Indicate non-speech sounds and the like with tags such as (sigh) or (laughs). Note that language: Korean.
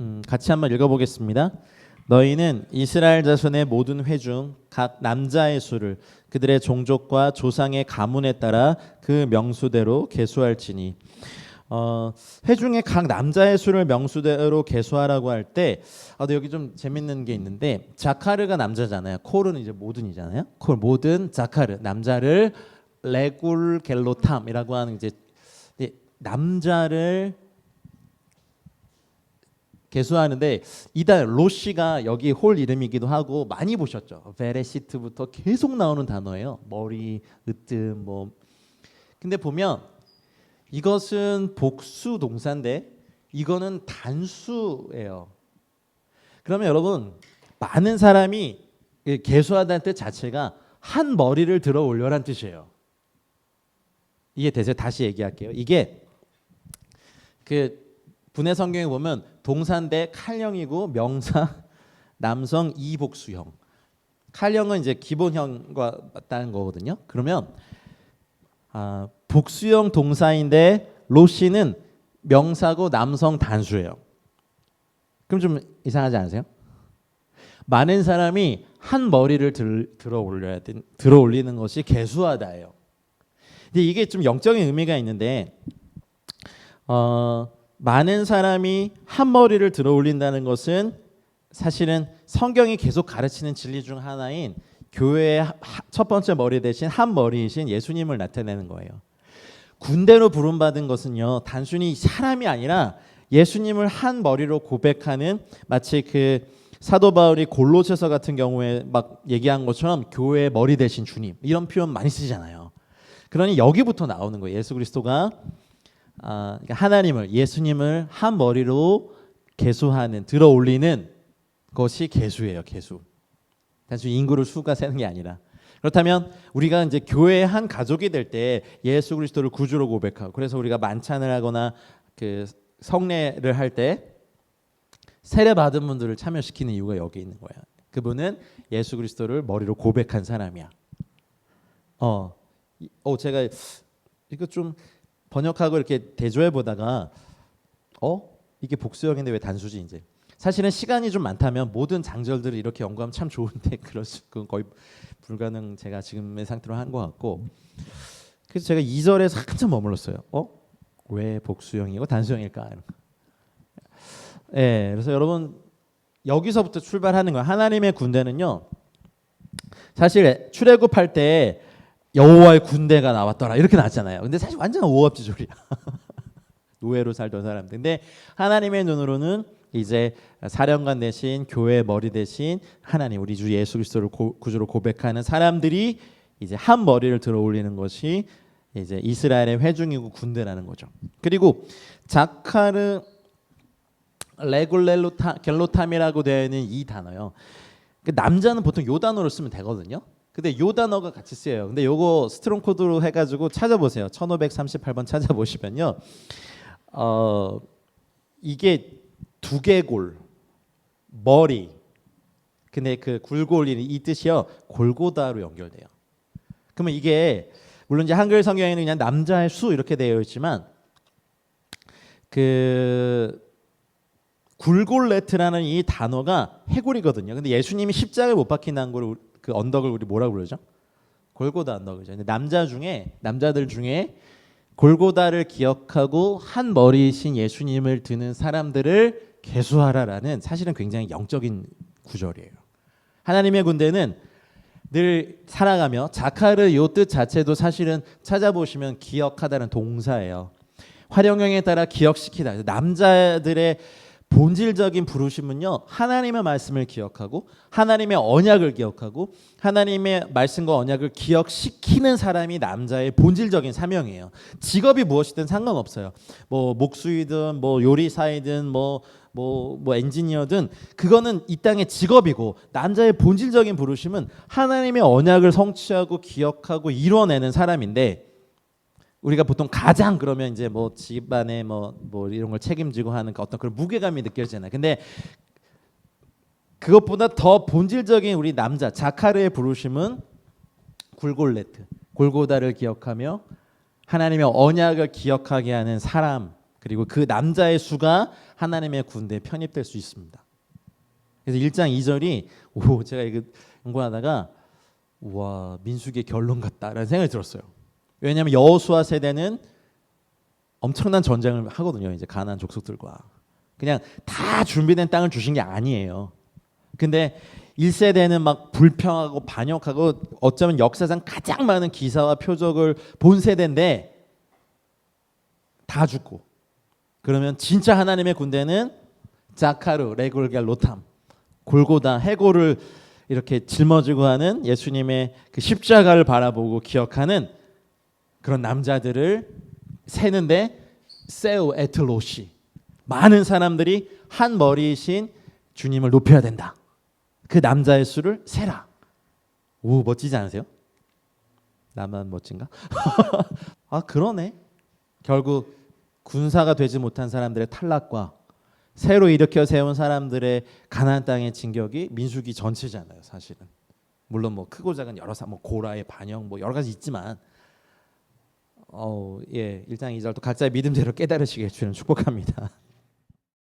음, 같이 한번 읽어보겠습니다. 너희는 이스라엘 자손의 모든 회중 각 남자의 수를 그들의 종족과 조상의 가문에 따라 그 명수대로 계수할지니 어, 회중의 각 남자의 수를 명수대로 계수하라고 할 때 아, 여기 좀 재밌는 게 있는데 자카르가 남자잖아요. 콜은 이제 모든이잖아요. 콜 모든 자카르 남자를 레굴 겔로탐이라고 하는 이제 남자를 개수하는데 이단 로시가 여기 홀 이름이기도 하고 많이 보셨죠. 베레시트부터 계속 나오는 단어예요. 머리, 으뜸 뭐. 근데 보면 이것은 복수 동사인데 이거는 단수예요. 그러면 여러분 많은 사람이 개수하다는 뜻 자체가 한 머리를 들어 올려란 뜻이에요. 이게 대세 다시 얘기할게요. 이게 그 분해 성경에 보면 동사인데 칼형이고 명사 (laughs) 남성 이복수형. 칼형은 이제 기본형과 맞다는 거거든요. 그러면 아, 복수형 동사인데 로시는 명사고 남성 단수예요. 그럼 좀 이상하지 않으세요? 많은 사람이 한 머리를 들, 들어 올려야 돼, 들어 올리는 것이 개수하다예요. 근데 이게 좀 영적인 의미가 있는데 어, 많은 사람이 한 머리를 들어 올린다는 것은 사실은 성경이 계속 가르치는 진리 중 하나인 교회의 하- 첫 번째 머리 대신 한 머리이신 예수님을 나타내는 거예요. 군대로 부름받은 것은요 단순히 사람이 아니라 예수님을 한 머리로 고백하는 마치 그 사도 바울이 골로새서 같은 경우에 막 얘기한 것처럼 교회의 머리 대신 주님 이런 표현 많이 쓰잖아요. 그러니 여기부터 나오는 거예요. 예수 그리스도가 아, 그러니까 하나님을 예수님을 한 머리로 계수하는 들어 올리는 것이 계수예요. 계수. 단순히 인구를 수가 세는 게 아니라 그렇다면 우리가 이제 교회의 한 가족이 될 때 예수 그리스도를 구주로 고백하고 그래서 우리가 만찬을 하거나 그 성례를 할 때 세례 받은 분들을 참여시키는 이유가 여기 있는 거야. 그분은 예수 그리스도를 머리로 고백한 사람이야. 어, 이- 어 제가 이거 좀 번역하고 이렇게 대조해 보다가 어? 이게 복수형인데 왜 단수지 이제? 사실은 시간이 좀 많다면 모든 장절들을 이렇게 연구하면 참 좋은데 (laughs) 그럴 수 거의 불가능 제가 지금의 상태로 한 것 같고. 그래서 제가 2절에서 한참 머물렀어요. 어 왜 복수형이고 단수형일까. 예 그래서 여러분 여기서부터 출발하는 거예요. 하나님의 군대는요 사실 출애굽할 때 여호와의 군대가 나왔더라 이렇게 나왔잖아요. 근데 사실 완전 오합지졸이야. (laughs) 노예로 살던 사람들. 근데 하나님의 눈으로는 이제 사령관 대신 교회의 머리 대신 하나님 우리 주 예수 그리스도를 고- 구주로 고백하는 사람들이 이제 한 머리를 들어 올리는 것이 이제 이스라엘의 회중이고 군대라는 거죠. 그리고 자카르 레굴렐로타 겔로탐이라고 되어 있는 이 단어요. 그 남자는 보통 요 단어로 쓰면 되거든요. 근데 요 단어가 같이 쓰여요. 근데 요거 스트롱 코드로 해가지고 찾아보세요. 1538번 찾아보시면요. 어 이게 두개골 머리 근데 그 굴골이 이 뜻이요 골고다로 연결돼요. 그러면 이게 물론 이제 한글 성경에는 그냥 남자의 수 이렇게 되어 있지만 그 굴골레트라는 이 단어가 해골이거든요. 근데 예수님이 십자가에 못 박힌다는 걸 그 언덕을 우리 뭐라고 그러죠? 골고다 언덕이죠. 근데 남자 중에 남자들 중에 골고다를 기억하고 한 머리이신 예수님을 드는 사람들을 계수하라라는 사실은 굉장히 영적인 구절이에요. 하나님의 군대는 늘 살아가며 자카르 요 뜻 자체도 사실은 찾아보시면 기억하다는 동사예요. 활용형에 따라 기억시키다. 남자들의 본질적인 부르심은요 하나님의 말씀을 기억하고 하나님의 언약을 기억하고 하나님의 말씀과 언약을 기억시키는 사람이 남자의 본질적인 사명이에요. 직업이 무엇이든 상관없어요. 뭐 목수이든 뭐 요리사이든 뭐 뭐, 뭐 엔지니어든 그거는 이 땅의 직업이고 남자의 본질적인 부르심은 하나님의 언약을 성취하고 기억하고 이뤄내는 사람인데 우리가 보통 가장 그러면 이제 뭐 집안에 뭐 뭐 이런 걸 책임지고 하는 그 어떤 그런 무게감이 느껴지잖아요. 근데 그것보다 더 본질적인 우리 남자 자카르의 부르심은 굴골레트 골고다를 기억하며 하나님의 언약을 기억하게 하는 사람 그리고 그 남자의 수가 하나님의 군대에 편입될 수 있습니다. 그래서 1장 2절이 오 제가 이거 연구하다가 와 민수기의 결론 같다라는 생각이 들었어요. 왜냐하면 여호수아 세대는 엄청난 전쟁을 하거든요. 이제 가나안 족속들과 그냥 다 준비된 땅을 주신 게 아니에요. 근데 1세대는 막 불평하고 반역하고 어쩌면 역사상 가장 많은 기사와 표적을 본 세대인데 다 죽고 그러면 진짜 하나님의 군대는 자카르, 레골갈, 로탐, 골고다, 해골을 이렇게 짊어지고 하는 예수님의 그 십자가를 바라보고 기억하는 그런 남자들을 세는데 세우 에틀로시 많은 사람들이 한 머리이신 주님을 높여야 된다. 그 남자의 수를 세라. 오 멋지지 않으세요? 나만 멋진가? (laughs) 아 그러네. 결국 군사가 되지 못한 사람들의 탈락과 새로 일으켜 세운 사람들의 가나안 땅의 진격이 민수기 전체잖아요, 사실은. 물론 뭐 크고 작은 여러 사뭐 고라의 반영 뭐 여러 가지 있지만 어, 예, 1장 2절도 각자의 믿음대로 깨달으시길 주님 축복합니다.